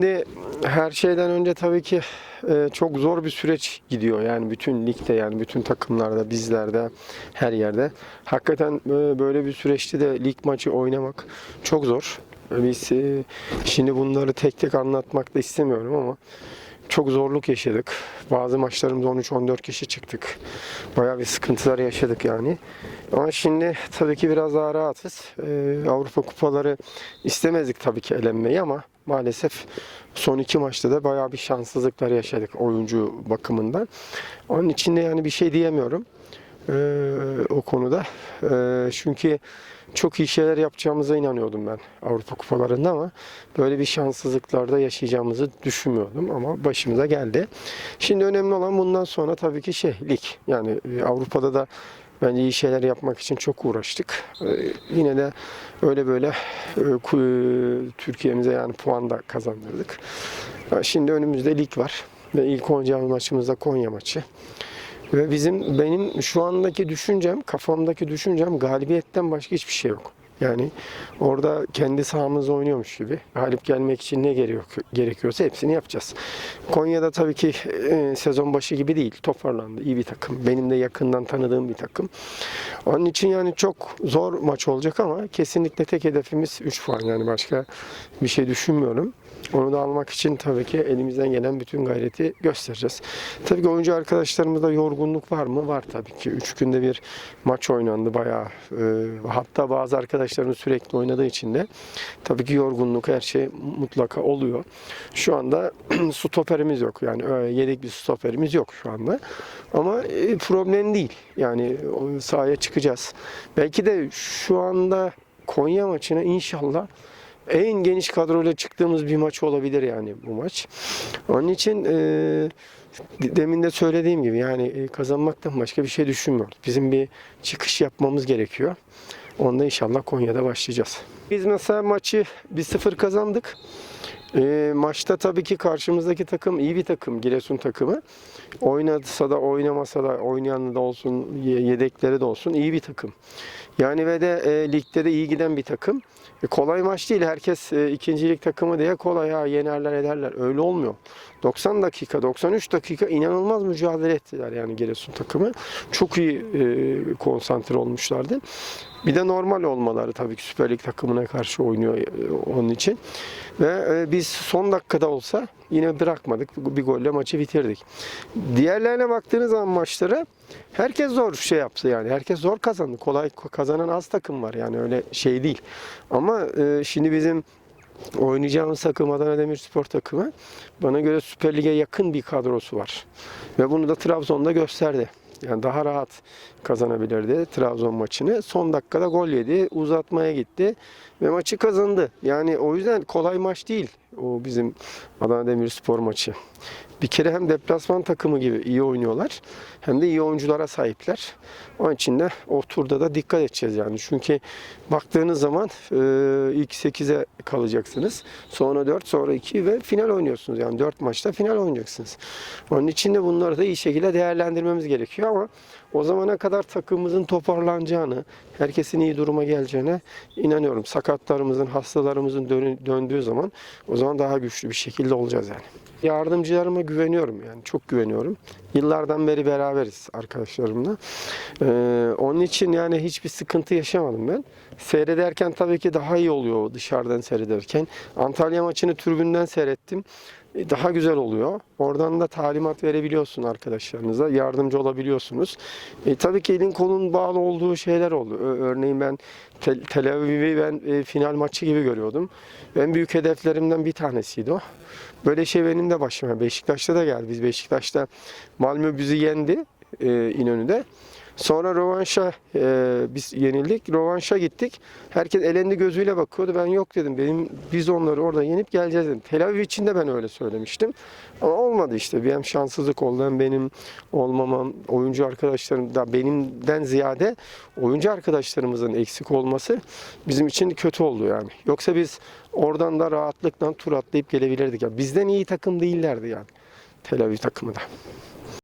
Şimdi her şeyden önce tabii ki e, çok zor bir süreç gidiyor yani bütün ligde yani bütün takımlarda bizlerde her yerde. Hakikaten e, böyle bir süreçte de lig maçı oynamak çok zor. Biz e, şimdi bunları tek tek anlatmak da istemiyorum ama çok zorluk yaşadık. Bazı maçlarımızda 13-14 kişi çıktık. Bayağı bir sıkıntılar yaşadık yani. Ama şimdi tabii ki biraz daha rahatız. Avrupa kupaları istemezdik tabii ki elenmeyi ama maalesef son iki maçta da bayağı bir şanssızlıklar yaşadık oyuncu bakımından. Onun için de yani bir şey diyemiyorum ee, o konuda. Ee, çünkü çok iyi şeyler yapacağımıza inanıyordum ben Avrupa kupalarında ama böyle bir şanssızlıklarda yaşayacağımızı düşünmüyordum ama başımıza geldi. Şimdi önemli olan bundan sonra tabii ki şey. Yani e, Avrupa'da da bence iyi şeyler yapmak için çok uğraştık. Ee, yine de öyle böyle e, ku- Türkiye'mize yani puan da kazandırdık. Şimdi önümüzde lig var ve ilk oynayacağımız maçımız da Konya maçı. Ve bizim benim şu andaki düşüncem, kafamdaki düşüncem galibiyetten başka hiçbir şey yok. Yani orada kendi sahamızda oynuyormuş gibi galip gelmek için ne gerekiyor, gerekiyorsa hepsini yapacağız. Konya'da tabii ki e, sezon başı gibi değil. Toparlandı. iyi bir takım. Benim de yakından tanıdığım bir takım. Onun için yani çok zor maç olacak ama kesinlikle tek hedefimiz 3 puan. Yani başka bir şey düşünmüyorum. Onu da almak için tabii ki elimizden gelen bütün gayreti göstereceğiz. Tabii ki oyuncu arkadaşlarımızda yorgunluk var mı? Var tabii ki. Üç günde bir maç oynandı bayağı. Ee, hatta bazı arkadaşlarımız sürekli oynadığı için de tabii ki yorgunluk her şey mutlaka oluyor. Şu anda stoperimiz yok. Yani e, yedek bir stoperimiz yok şu anda. Ama e, problem değil. Yani sahaya çıkacağız. Belki de şu anda Konya maçına inşallah en geniş kadroyla çıktığımız bir maç olabilir yani bu maç. Onun için e, demin de söylediğim gibi yani e, kazanmaktan başka bir şey düşünmüyoruz. Bizim bir çıkış yapmamız gerekiyor. Onda inşallah Konya'da başlayacağız. Biz mesela maçı 1-0 kazandık. E, maçta tabii ki karşımızdaki takım iyi bir takım, Giresun takımı. Oynasa da oynamasa da oynayan da olsun, ye- yedekleri de olsun iyi bir takım. Yani ve de e, ligde de iyi giden bir takım. E, kolay maç değil. Herkes e, ikincilik takımı diye kolay ha yenerler ederler. Öyle olmuyor. 90 dakika, 93 dakika inanılmaz mücadele ettiler yani Giresun takımı. Çok iyi e, konsantre olmuşlardı. Bir de normal olmaları tabii ki Süper Lig takımına karşı oynuyor e, onun için. Ve e, biz son dakikada olsa yine bırakmadık. Bir golle maçı bitirdik. Diğerlerine baktığınız zaman maçlara herkes zor şey yaptı yani. Herkes zor kazandı. Kolay kazanan az takım var yani öyle şey değil. Ama e, şimdi bizim oynayacağımız takım Adana Demirspor takımı bana göre Süper Lig'e yakın bir kadrosu var. Ve bunu da Trabzon'da gösterdi. Yani daha rahat kazanabilirdi Trabzon maçını. Son dakikada gol yedi, uzatmaya gitti ve maçı kazandı. Yani o yüzden kolay maç değil o bizim Adana Demirspor maçı. Bir kere hem deplasman takımı gibi iyi oynuyorlar hem de iyi oyunculara sahipler. Onun için de o turda da dikkat edeceğiz yani. Çünkü baktığınız zaman e, ilk 8'e kalacaksınız. Sonra 4, sonra 2 ve final oynuyorsunuz. Yani 4 maçta final oynayacaksınız. Onun için de bunları da iyi şekilde değerlendirmemiz gerekiyor ama o zamana kadar takımımızın toparlanacağını, herkesin iyi duruma geleceğine inanıyorum. Sakatlarımızın, hastalarımızın dönü- döndüğü zaman o zaman daha güçlü bir şekilde olacağız yani. Yardımcılarıma güveniyorum yani çok güveniyorum. Yıllardan beri beraberiz arkadaşlarımla. Ee, onun için yani hiçbir sıkıntı yaşamadım ben. Seyrederken tabii ki daha iyi oluyor dışarıdan seyrederken. Antalya maçını tribünden seyrettim. E, Daha güzel oluyor. Oradan da talimat verebiliyorsun arkadaşlarınıza. Yardımcı olabiliyorsunuz. E, tabii ki elin kolun bağlı olduğu şeyler oldu. Örneğin ben Tel, Tel Aviv'i ben e, final maçı gibi görüyordum. En büyük hedeflerimden bir tanesiydi o. Böyle şey benim de başıma. Beşiktaş'ta da geldi. Biz Beşiktaş'ta Malmö bizi yendi e, İnönü'de. Sonra rövanşa e, biz yenildik. Rövanşa gittik. Herkes elendi gözüyle bakıyordu. Ben yok dedim. Benim biz onları orada yenip geleceğiz dedim. Tel Aviv için de ben öyle söylemiştim. Ama olmadı işte. Bir hem şanssızlık oldu hem benim olmamam, oyuncu arkadaşlarım da benimden ziyade oyuncu arkadaşlarımızın eksik olması bizim için kötü oldu yani. Yoksa biz oradan da rahatlıkla tur atlayıp gelebilirdik. Yani bizden iyi takım değillerdi yani. Tel Aviv takımı da.